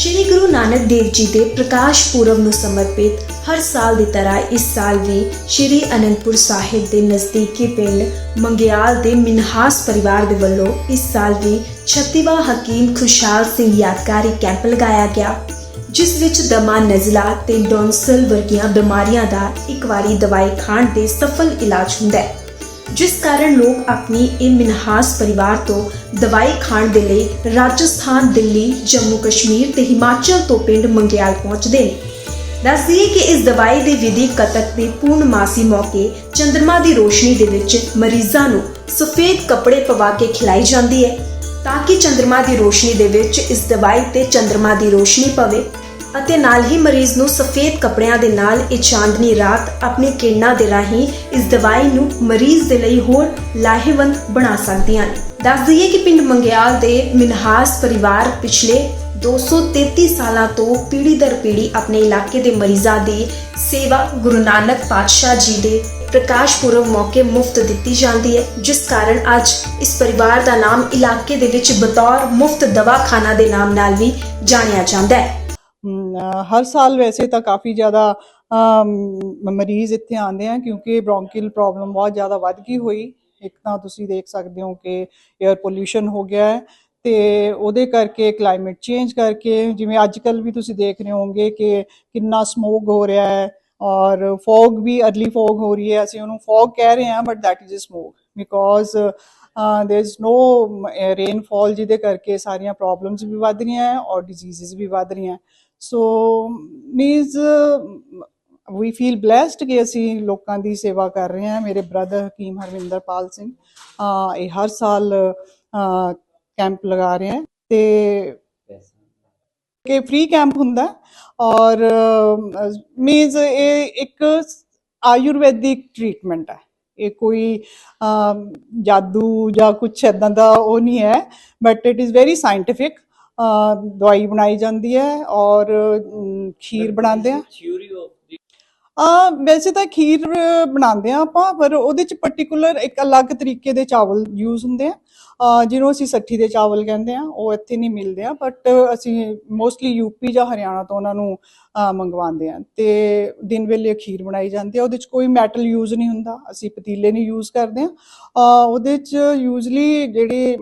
ਸ਼੍ਰੀ ਗੁਰੂ ਨਾਨਕ ਦੇਵ ਜੀ ਦੇ ਪ੍ਰਕਾਸ਼ ਪੁਰਬ ਨੂੰ ਸਮਰਪਿਤ ਹਰ ਸਾਲ ਦੀ ਤਰ੍ਹਾਂ ਇਸ ਸਾਲ ਵੀ ਸ਼੍ਰੀ ਅਨੰਦਪੁਰ ਸਾਹਿਬ ਦੇ ਨਜ਼ਦੀਕੀ ਪਿੰਡ ਮੰਗਿਆਲ ਦੇ ਮਿਨਹਾਸ ਪਰਿਵਾਰ ਦੇ ਵੱਲੋਂ ਇਸ ਸਾਲ ਵੀ 36ਵਾਂ ਹਕੀਮ ਖੁਸ਼ਹਾਲ ਸਿੰਘ ਯਾਦਗਾਰੀ ਕੈਂਪ ਲਗਾਇਆ ਗਿਆ, ਜਿਸ ਵਿੱਚ ਦਮਾ ਨਜ਼ਲਾ ਤੇ ਡੌਂਸਲ ਵਰਗੀਆਂ ਬਿਮਾਰੀਆਂ ਦਾ ਇੱਕ ਵਾਰੀ ਦਵਾਈ ਖਾਣ ਦੇ ਸਫਲ ਇਲਾਜ ਹੁੰਦਾ ਹੈ। ਜਿਸ ਕਾਰਨ ਲੋਕ ਆਪਣੀ ਇਹ ਮਿਨਹਾਸ ਪਰਿਵਾਰ ਤੋਂ ਦਵਾਈ ਖਾਣ ਦੇ ਲਈ ਰਾਜਸਥਾਨ, ਦਿੱਲੀ, ਜੰਮੂ ਕਸ਼ਮੀਰ ਤੇ ਹਿਮਾਚਲ ਤੋਂ ਪਿੰਡ ਮੰਗਿਆਲ ਪਹੁੰਚਦੇ ਨੇ। ਦੱਸਦੀ ਕਿ ਇਸ ਦਵਾਈ ਦੀ ਵਿਧੀ ਕਤਕ ਦੀ ਪੂਰਨਮਾਸੀ ਮੌਕੇ ਚੰਦਰਮਾ ਦੀ ਰੋਸ਼ਨੀ ਦੇ ਵਿੱਚ ਮਰੀਜ਼ਾਂ ਨੂੰ ਸਫੇਦ ਕੱਪੜੇ ਪਵਾ ਕੇ ਖਿਲਾਈ ਜਾਂਦੀ ਹੈ। ਤਾਂ ਕਿ ਚੰਦਰਮਾ ਦੀ ਰੋਸ਼ਨੀ ਦੇ ਵਿੱਚ ਇਸ ਦਵਾਈ ਤੇ ਚੰਦਰਮਾ ਦੀ ਰੋਸ਼ਨੀ ਪਵੇ। ਅਤੇ ਨਾਲ ਹੀ ਮਰੀਜ਼ ਨੂੰ ਸਫੇਦ ਕੱਪੜਿਆਂ ਦੇ ਨਾਲ ਇਹ ਚਾਂਦਨੀ ਰਾਤ ਆਪਣੀ ਕਿਰਨਾਂ ਦੇ ਰਾਹੀਂ ਇਸ ਦਵਾਈ ਨੂੰ ਮਰੀਜ਼ ਦੇ ਲਈ ਹੋਰ ਲਾਹੇਵੰਦ ਬਣਾ ਸਕਦੀਆਂ ਨੇ ਦੱਸ ਦਈਏ ਕਿ ਪਿੰਡ ਮੰਗਿਆਲ ਦੇ ਮਿਨਹਾਸ ਪਰਿਵਾਰ ਪਿਛਲੇ 233 ਸਾਲਾਂ ਤੋਂ ਪੀੜ੍ਹੀ ਦਰ ਪੀੜ੍ਹੀ ਆਪਣੇ ਇਲਾਕੇ ਦੇ ਮਰੀਜ਼ਾਂ ਦੀ ਸੇਵਾ ਗੁਰੂ ਨਾਨਕ ਪਾਤਸ਼ਾਹ ਜੀ ਦੇ ਪ੍ਰਕਾਸ਼ ਪੁਰਬ ਮੌਕੇ ਮੁਫਤ ਦਿੱਤੀ ਜਾਂਦੀ ਹੈ, ਜਿਸ ਕਾਰਨ ਅੱਜ ਇਸ ਪਰਿਵਾਰ ਦਾ ਨਾਮ ਇਲਾਕੇ ਦੇ ਵਿੱਚ ਬਤੌਰ ਮੁਫਤ ਦਵਾਖਾਨਾ ਦੇ ਨਾਮ ਨਾਲ ਵੀ ਜਾਣਿਆ ਜਾਂਦਾ ਹੈ। ਹਰ ਸਾਲ ਵੈਸੇ ਤਾਂ ਕਾਫੀ ਜ਼ਿਆਦਾ ਮਰੀਜ਼ ਇੱਥੇ ਆਉਂਦੇ ਆ ਕਿਉਂਕਿ ਬ੍ਰੌਂਕੀਅਲ ਪ੍ਰੋਬਲਮ ਬਹੁਤ ਜ਼ਿਆਦਾ ਵੱਧ ਗਈ ਹੋਈ। ਇੱਕ ਤਾਂ ਤੁਸੀਂ ਦੇਖ ਸਕਦੇ ਹੋ ਕਿ 에ਅਰ ਪੋਲਿਊਸ਼ਨ ਹੋ ਗਿਆ ਹੈ ਤੇ ਉਹਦੇ ਕਰਕੇ ਕਲਾਈਮੇਟ ਚੇਂਜ ਕਰਕੇ ਜਿਵੇਂ ਅੱਜ ਕੱਲ ਵੀ ਤੁਸੀਂ ਦੇਖ ਰਹੇ ਹੋਵੋਗੇ ਕਿ ਕਿੰਨਾ ਸਮੋਗ ਹੋ ਰਿਹਾ ਹੈ ਔਰ ਫੌਗ ਵੀ ਅਰਲੀ ਫੌਗ ਹੋ ਰਹੀ ਹੈ। ਅਸੀਂ ਉਹਨੂੰ ਫੌਗ ਕਹਿ ਰਹੇ ਹਾਂ but that is a smoke because there is no rainfall ਜਿਹਦੇ ਕਰਕੇ ਸਾਰੀਆਂ ਪ੍ਰੋਬਲਮਸ ਵੀ ਵੱਧ ਰਹੀਆਂ ਹੈ ਔਰ ਡਿਜ਼ੀਜ਼ਸ ਵੀ ਵੱਧ ਰਹੀਆਂ so means we feel blessed ਕਿ ਅਸੀਂ ਲੋਕਾਂ ਦੀ ਸੇਵਾ ਕਰ ਰਹੇ ਹਾਂ। ਮੇਰੇ ਬ੍ਰਦਰ ਹਕੀਮ ਹਰਵਿੰਦਰਪਾਲ ਸਿੰਘ ਇਹ ਹਰ ਸਾਲ ਕੈਂਪ ਲਗਾ ਰਹੇ ਹੈ। ਤੇ ਕਿ ਫ੍ਰੀ ਕੈਂਪ ਹੁੰਦਾ ਔਰ ਮੀਨਸ ਇਹ ਇੱਕ ਆਯੁਰਵੈਦਿਕ ਟ੍ਰੀਟਮੈਂਟ ਹੈ। ਇਹ ਕੋਈ ਜਾਦੂ ਜਾਂ ਕੁਝ ਐਦਾਂ ਦਾ ਉਹ ਨਹੀਂ ਹੈ but it is very scientific ਦਵਾਈ ਬਣਾਈ ਜਾਂਦੀ ਹੈ ਔਰ ਖੀਰ ਬਣਾਉਂਦੇ ਆ। ਆ ਵੈਸੇ ਤਾਂ ਖੀਰ ਬਣਾਉਂਦੇ ਆ ਆਪਾਂ, ਪਰ ਉਹਦੇ ਚ ਪਾਰਟਿਕੂਲਰ ਇੱਕ ਅਲੱਗ ਤਰੀਕੇ ਦੇ ਚਾਵਲ ਯੂਜ਼ ਹੁੰਦੇ ਆ। ਜਿਹਨੂੰ ਅਸੀਂ ਸੱਠੀ ਦੇ ਚਾਵਲ ਕਹਿੰਦੇ ਆ ਉਹ ਇੱਥੇ ਨਹੀਂ ਮਿਲਦੇ ਆ ਬਟ ਅਸੀਂ ਮੋਸਟਲੀ ਯੂਪੀ ਜਾਂ ਹਰਿਆਣਾ ਤੋਂ ਉਹਨਾਂ ਨੂੰ ਮੰਗਵਾਉਂਦੇ ਆ ਤੇ ਦਿਨ ਵੇਲੇ ਖੀਰ ਬਣਾਈ ਜਾਂਦੀ ਆ, ਉਹਦੇ ਚ ਕੋਈ ਮੈਟਲ ਯੂਜ਼ ਨਹੀਂ ਹੁੰਦਾ, ਅਸੀਂ ਪਤੀਲੇ ਨਹੀਂ ਯੂਜ਼ ਕਰਦੇ ਆ ਉਹਦੇ ਚ ਯੂਜ਼ਲੀ ਜਿਹੜੇ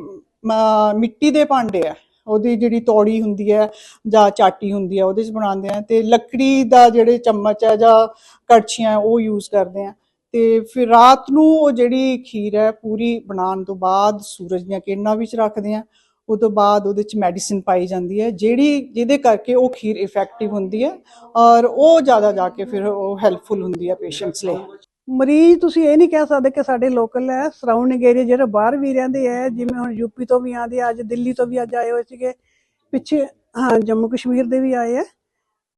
ਮਿੱਟੀ ਦੇ ਭਾਂਡੇ ਆ ਉਹਦੀ ਜਿਹੜੀ ਤੌੜੀ ਹੁੰਦੀ ਹੈ ਜਾਂ ਚਾਟੀ ਹੁੰਦੀ ਹੈ, ਉਹਦੇ 'ਚ ਬਣਾਉਂਦੇ ਆ ਤੇ ਲੱਕੜੀ ਦਾ ਜਿਹੜੇ ਚਮਚ ਹੈ ਜਾਂ ਕੜਛੀਆਂ ਉਹ ਯੂਜ਼ ਕਰਦੇ ਆ ਤੇ ਫਿਰ ਰਾਤ ਨੂੰ ਉਹ ਜਿਹੜੀ ਖੀਰ ਹੈ ਪੂਰੀ ਬਣਾਉਣ ਤੋਂ ਬਾਅਦ ਸੂਰਜ ਦੀਆਂ ਕਿਰਨਾਂ ਵਿੱਚ ਰੱਖਦੇ ਆ ਉਹ ਤੋਂ ਬਾਅਦ ਉਹਦੇ 'ਚ ਮੈਡੀਸਿਨ ਪਾਈ ਜਾਂਦੀ ਹੈ, ਜਿਹੜੀ ਜਿਹਦੇ ਕਰਕੇ ਉਹ ਖੀਰ ਇਫੈਕਟਿਵ ਹੁੰਦੀ ਹੈ ਔਰ ਉਹ ਜ਼ਿਆਦਾ ਜਾ ਕੇ ਫਿਰ ਉਹ ਹੈਲਪਫੁਲ ਹੁੰਦੀ ਹੈ ਪੇਸ਼ੈਂਟਸ ਲਈ। ਮਰੀਜ਼ ਤੁਸੀਂ ਇਹ ਨਹੀਂ ਕਹਿ ਸਕਦੇ ਕਿ ਸਾਡੇ ਲੋਕਲ ਹੈ ਸਰਾਊਂਡਿੰਗ ਏਰੀਆ ਜਿਹੜੇ ਬਾਹਰ ਵੀ ਰਹਿੰਦੇ ਆ ਜਿਵੇਂ ਹੁਣ ਯੂਪੀ ਤੋਂ ਵੀ ਆਉਂਦੇ ਆ ਅੱਜ ਦਿੱਲੀ ਤੋਂ ਵੀ ਅੱਜ ਆਏ ਹੋਏ ਸੀਗੇ ਪਿੱਛੇ ਹਾਂ ਜੰਮੂ ਕਸ਼ਮੀਰ ਦੇ ਵੀ ਆਏ ਆ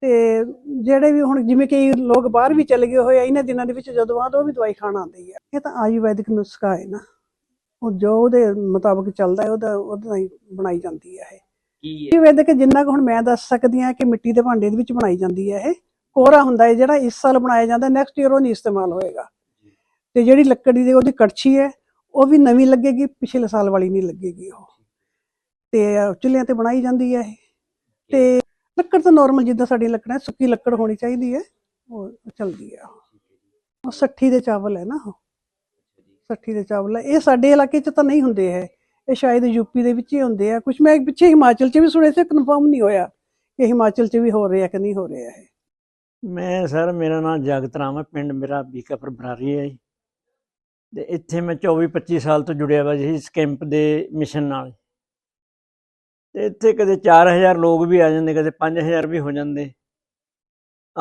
ਤੇ ਜਿਹੜੇ ਵੀ ਹੁਣ ਜਿਵੇਂ ਕਈ ਲੋਕ ਬਾਹਰ ਵੀ ਚਲੇ ਗਏ ਹੋਏ ਆ ਇਹਨਾਂ ਦਿਨਾਂ ਦੇ ਵਿੱਚ ਜਦੋਂ ਆਉਂਦੇ ਉਹ ਵੀ ਦਵਾਈ ਖਾਣ ਆਉਂਦੇ ਆ। ਇਹ ਤਾਂ ਆਯੁਰਵੈਦਿਕ ਨੁਸਖਾ ਹੈ ਨਾ। ਉਹ ਜੋ ਉਹਦੇ ਮੁਤਾਬਕ ਚੱਲਦਾ ਹੈ ਉਹਦਾ ਉਹਦਾ ਹੀ ਬਣਾਈ ਜਾਂਦੀ ਹੈ ਇਹ। ਆਯੁਰਵੈਦਿਕ ਜਿੰਨਾ ਕੁ ਹੁਣ ਮੈਂ ਦੱਸ ਸਕਦੀ ਹਾਂ ਕਿ ਮਿੱਟੀ ਦੇ ਭਾਂਡੇ ਦੇ ਵਿੱਚ ਬਣਾਈ ਜਾਂਦੀ ਹੈ ਇਹ। ਕੋਹਰਾ ਹੁੰਦਾ ਹੈ, ਜਿਹੜਾ ਇਸ ਸਾਲ ਬਣਾਇਆ ਜਾਂਦਾ ਨੈਕਸਟ ਈਅਰ ਉਹ ਨਹੀਂ ਇਸਤੇਮਾਲ ਹੋਏਗਾ। ਤੇ ਜਿਹੜੀ ਲੱਕੜੀ ਦੀ ਉਹਦੀ ਕੜਛੀ ਹੈ, ਉਹ ਵੀ ਨਵੀਂ ਲੱਗੇਗੀ, ਪਿਛਲੇ ਸਾਲ ਵਾਲੀ ਨਹੀਂ ਲੱਗੇਗੀ ਉਹ। ਤੇ ਚੁੱਲ੍ਹਿਆਂ ਤੇ ਬਣਾਈ ਜਾਂਦੀ ਹੈ ਇਹ। ਤੇ ਲੱਕੜ ਤਾਂ ਨਾਰਮਲ ਜਿੱਦਾਂ ਸਾਡੀ ਲੱਕੜਾਂ, ਸੁੱਕੀ ਲੱਕੜ ਹੋਣੀ ਚਾਹੀਦੀ ਹੈ, ਉਹ ਚਲਦੀ ਹੈ ਉਹ। ਸੱਠੀ ਦੇ ਚਾਵਲ ਹੈ ਨਾ ਉਹ। 60 ਦੇ ਚਾਵਲ ਹੈ। ਇਹ ਸਾਡੇ ਇਲਾਕੇ 'ਚ ਤਾਂ ਨਹੀਂ ਹੁੰਦੇ ਹੈ। ਇਹ ਸ਼ਾਇਦ ਯੂਪੀ ਦੇ ਵਿੱਚ ਹੀ ਹੁੰਦੇ ਆ। ਕੁਝ ਮੈਂ ਪਿੱਛੇ ਹਿਮਾਚਲ 'ਚ ਵੀ ਸੁਣੇ ਸੀ ਕਨਫਰਮ ਨਹੀਂ ਹੋਇਆ ਕਿ ਹਿਮਾਚਲ 'ਚ ਵੀ ਹੋ ਰਿਹਾ ਕਿ ਨਹੀਂ ਹੋ ਰਿਹਾ ਹੈ ਮੈਂ ਸਰ, ਮੇਰਾ ਨਾਮ ਜਗਤ ਰਾਮ ਹੈ, ਪਿੰਡ ਮੇਰਾ ਬੀਕਾਪੁਰ ਬਰਾਰੀ ਹੈ ਜੀ। ਤੇ ਇੱਥੇ ਮੈਂ 24 25 ਸਾਲ ਤੋਂ ਜੁੜਿਆ ਹੋਇਆ ਜੀ ਇਸ ਕੈਂਪ ਦੇ ਮਿਸ਼ਨ ਨਾਲ। ਤੇ ਇੱਥੇ ਕਦੇ 4000 ਲੋਕ ਵੀ ਆ ਜਾਂਦੇ, ਕਦੇ 5000 ਵੀ ਹੋ ਜਾਂਦੇ।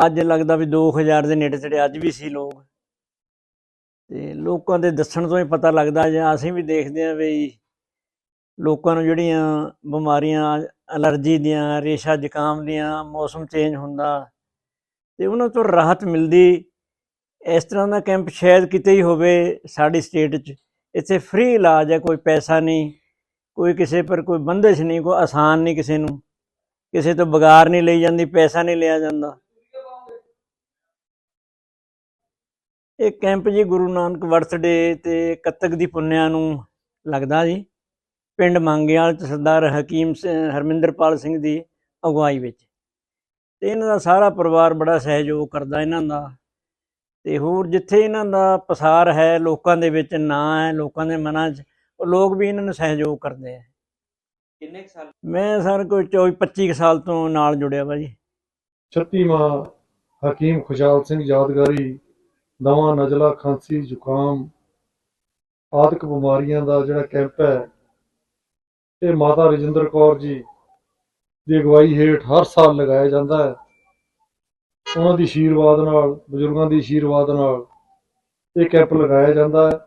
ਅੱਜ ਲੱਗਦਾ ਵੀ 2000 ਦੇ ਨੇੜੇ ਤੇੜੇ ਅੱਜ ਵੀ ਸੀ ਲੋਕ। ਤੇ ਲੋਕਾਂ ਦੇ ਦੱਸਣ ਤੋਂ ਹੀ ਪਤਾ ਲੱਗਦਾ, ਜਾਂ ਅਸੀਂ ਵੀ ਦੇਖਦੇ ਹਾਂ ਵੀ ਲੋਕਾਂ ਨੂੰ ਜਿਹੜੀਆਂ ਬਿਮਾਰੀਆਂ, ਅਲਰਜੀ ਦੀਆਂ, ਰੇਸ਼ਾ ਜ਼ੁਕਾਮ ਦੀਆਂ, ਮੌਸਮ ਚੇਂਜ ਹੁੰਦਾ। ਤੇ ਉਹਨਾਂ ਤੋਂ ਰਾਹਤ ਮਿਲਦੀ, ਇਸ ਤਰ੍ਹਾਂ ਦਾ ਕੈਂਪ ਸ਼ਾਇਦ ਕਿਤੇ ਹੀ ਹੋਵੇ ਸਾਡੀ ਸਟੇਟ 'ਚ। ਇੱਥੇ ਫ੍ਰੀ ਇਲਾਜ ਹੈ, ਕੋਈ ਪੈਸਾ ਨਹੀਂ, ਕੋਈ ਕਿਸੇ ਪਰ ਕੋਈ ਬੰਦਿਸ਼ ਨਹੀਂ, ਕੋਈ ਆਸਾਨ ਨਹੀਂ ਕਿਸੇ ਨੂੰ। ਕਿਸੇ ਤੋਂ ਬਗਾਰ ਨਹੀਂ ਲਈ ਜਾਂਦੀ, ਪੈਸਾ ਨਹੀਂ ਲਿਆ ਜਾਂਦਾ। ਇਹ ਕੈਂਪ ਜੀ ਗੁਰੂ ਨਾਨਕ ਬਰਥਡੇ ਤੇ ਕੱਤਕ ਦੀ ਪੁੰਨਿਆ ਨੂੰ ਲੱਗਦਾ ਜੀ। ਪਿੰਡ ਮੰਗਿਆਲ ਚ ਸਰਦਾਰ ਹਕੀਮ ਹਰਮਿੰਦਰਪਾਲ ਸਿੰਘ ਦੀ ਅਗਵਾਈ ਵਿੱਚ। ਤੇ ਇਹਨਾਂ ਦਾ ਸਾਰਾ ਪਰਿਵਾਰ ਬੜਾ ਸਹਿਯੋਗ ਕਰਦਾ ਇਹਨਾਂ ਦਾ। ਤੇ ਹੋਰ ਜਿੱਥੇ ਇਹਨਾਂ ਦਾ ਪਸਾਰ ਹੈ ਲੋਕਾਂ ਦੇ ਵਿੱਚ ਨਾਂ ਹੈ ਲੋਕਾਂ ਦੇ ਮਨਾਂ 'ਚ ਉਹ ਲੋਕ ਵੀ ਇਹਨਾਂ ਨੂੰ ਸਹਿਯੋਗ ਕਰਦੇ ਆ। ਕਿੰਨੇ ਸਾਲ? ਮੈਂ ਸਰ ਕੋਈ 24 25 ਕੁ ਸਾਲ ਤੋਂ ਨਾਲ ਜੁੜਿਆ ਵਾ ਜੀ। 36ਵਾਂ ਹਕੀਮ ਖੁਸ਼ਹਾਲ ਸਿੰਘ ਯਾਦਗਾਰੀ ਨਵਾਂ ਨਜ਼ਲਾ ਖਾਂਸੀ ਜ਼ੁਕਾਮ ਆਦਿਕ ਬਿਮਾਰੀਆਂ ਦਾ ਜਿਹੜਾ ਕੈਂਪ ਹੈ ਇਹ ਮਾਤਾ ਰਜਿੰਦਰ ਕੌਰ ਜੀ ਦੀ ਅਗਵਾਈ ਹੇਠ ਹਰ ਸਾਲ ਲਗਾਇਆ ਜਾਂਦਾ ਹੈ, ਉਹਨਾਂ ਦੀ ਆਸ਼ੀਰਵਾਦ ਨਾਲ, ਬਜ਼ੁਰਗਾਂ ਦੀ ਆਸ਼ੀਰਵਾਦ ਨਾਲ ਇਹ ਕੈਂਪ ਲਗਾਇਆ ਜਾਂਦਾ ਹੈ।